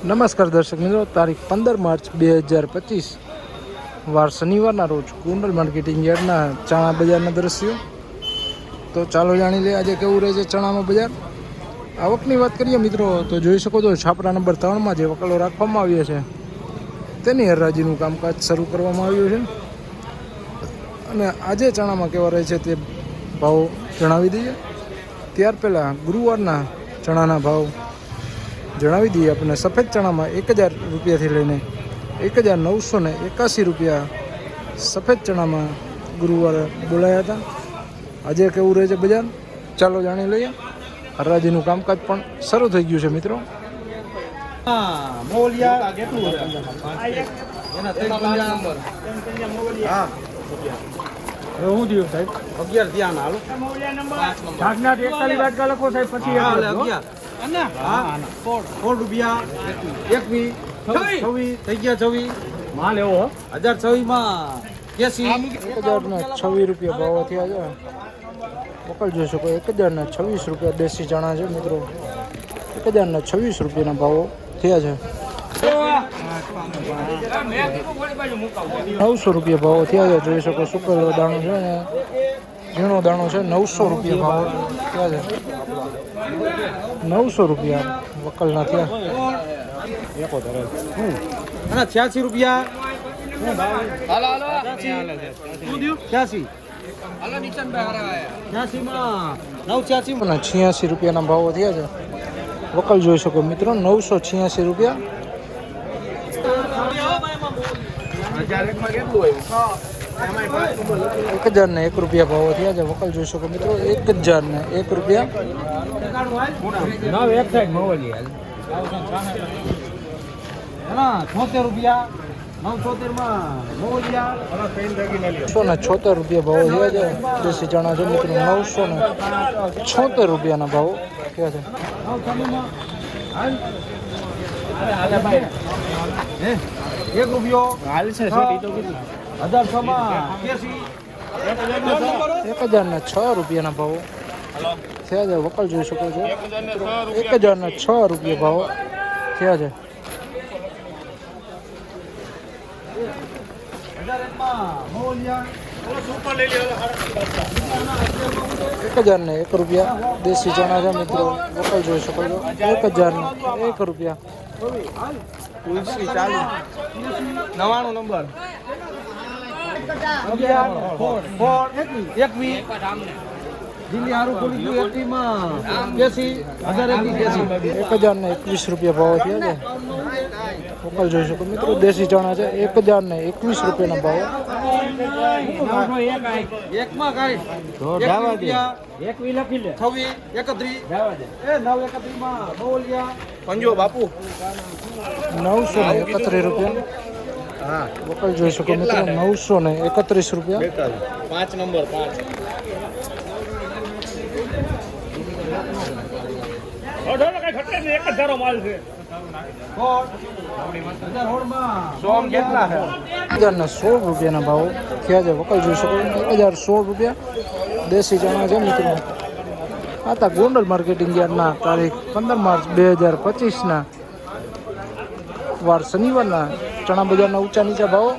નમસ્કાર દર્શક મિત્રો, તારીખ પંદર માર્ચ બે હજાર પચીસ, વાર શનિવારના રોજ કુંડલ માર્કેટિંગ યાર્ડના ચણા બજારના દ્રશ્યો. તો ચાલો જાણી લઈએ આજે કેવું રહે છે ચણામાં બજાર. આવકની વાત કરીએ મિત્રો, તો જોઈ શકો છો છાપરા નંબર ત્રણમાં જે વકલો રાખવામાં આવ્યા છે, તેની હરાજીનું કામકાજ શરૂ કરવામાં આવ્યું છે. અને આજે ચણામાં કેવા રહે છે તે ભાવ જણાવી દઈએ. ત્યાર પહેલાં ગુરુવારના ચણાના ભાવ જણાવી દઈએ આપણે સફેદ ચણામાં એક હજાર રૂપિયાથી લઈને એક હજાર નવસો ને એકાસી રૂપિયા સફેદ ચણામાં ગુરુવારે બોલાયા હતા. આજે કેવું રહે છે બજાર? ચાલો જાણી લઈએ. હરાજીનું કામકાજ પણ શરૂ થઈ ગયું છે મિત્રો. હા હા. થયું સાહેબ? અગિયાર ધ્યાન હાલો. એકતાલીસ વાટકા લખો સાહેબ પછી સોળ. રૂપિયા એકવી છવ્વીસ થઈ ગયા છવ્વીસ માલ એવો હજાર છવ્વીસમાં કેસી એક હજારના છવ્વીસ રૂપિયા ભાવ થયા છે. જોઈ શકો એક હજારના છવ્વીસ રૂપિયા દેશી ચણા છે મિત્રો. એક હજારના છવ્વીસ રૂપિયાના ભાવો થયા છે. નવસો રૂપિયા ભાવો થયા છે. જોઈ શકો સુકેલો દાણો છે ને. ઝીણો દાણો છે, નવસો રૂપિયા ભાવ થયા છે? નવસો રૂપિયા વકલના અને છ્યાસી રૂપિયા. છ્યાસી. રૂપિયાના ભાવો થયા છે. વકલ જોઈ શકો મિત્રો, નવસો છ્યાસી રૂપિયા. એક હજાર ને એક રૂપિયા ભાવો થયા છે. વકલ જોઈ શકો મિત્રો એક હજાર ને એક રૂપિયા. હા છોતેર રૂપિયા નવ છોતેરમાં મોલિયા નવસો ને છોતેર રૂપિયા ભાવો થયા છે. દેશી ચણા છે મિત્રો નવસો ને છોતેર રૂપિયાના ભાવો થયા છે. હે? એક રૂપિયો. હાલ છે હજાર છ માં કેસી એક હજાર ને છ રૂપિયાના ભાવો. થયા છે વકલ જોઈ શકો છો. એક હજાર ને છ રૂપિયા ભાવો થયા છે. એક હજાર ને એક રૂપિયા. દેશી ચણા છે મિત્રો. વકલ જોઈ શકો છો. એક હજાર ને એક રૂપિયા. ચાલુ. નવાણું નંબર. એક હજાર ને એકવીસ રૂપિયા ભાવ થયા છે વકલ જોઈ શકો મિત્રો દેશી ચણા છે એક હજાર ને એકવીસ રૂપિયાના ભાવ બાપુ નવસો ને એકત્રીસ રૂપિયા હા. વકલ જોઈ શકો મિત્રો નવસો ને એકત્રીસ રૂપિયા. પાંચ નંબર પાંચ. એક જ ધારો માલ છે. ફોર હજાર હોળમાં સોમ કેટલા છે? હજાર ને સોળ રૂપિયાના ભાવ થયા છે. વકલ જોઈ શકો એક હજાર સોળ રૂપિયા દેશી ચણા છે મિત્રો. આ તા ગોંડલ માર્કેટિંગ યાર્ડના તારીખ પંદર માર્ચ બે હજાર પચીસના વાર શનિવારના ચણા બજારના ઊંચા નીચા ભાવો.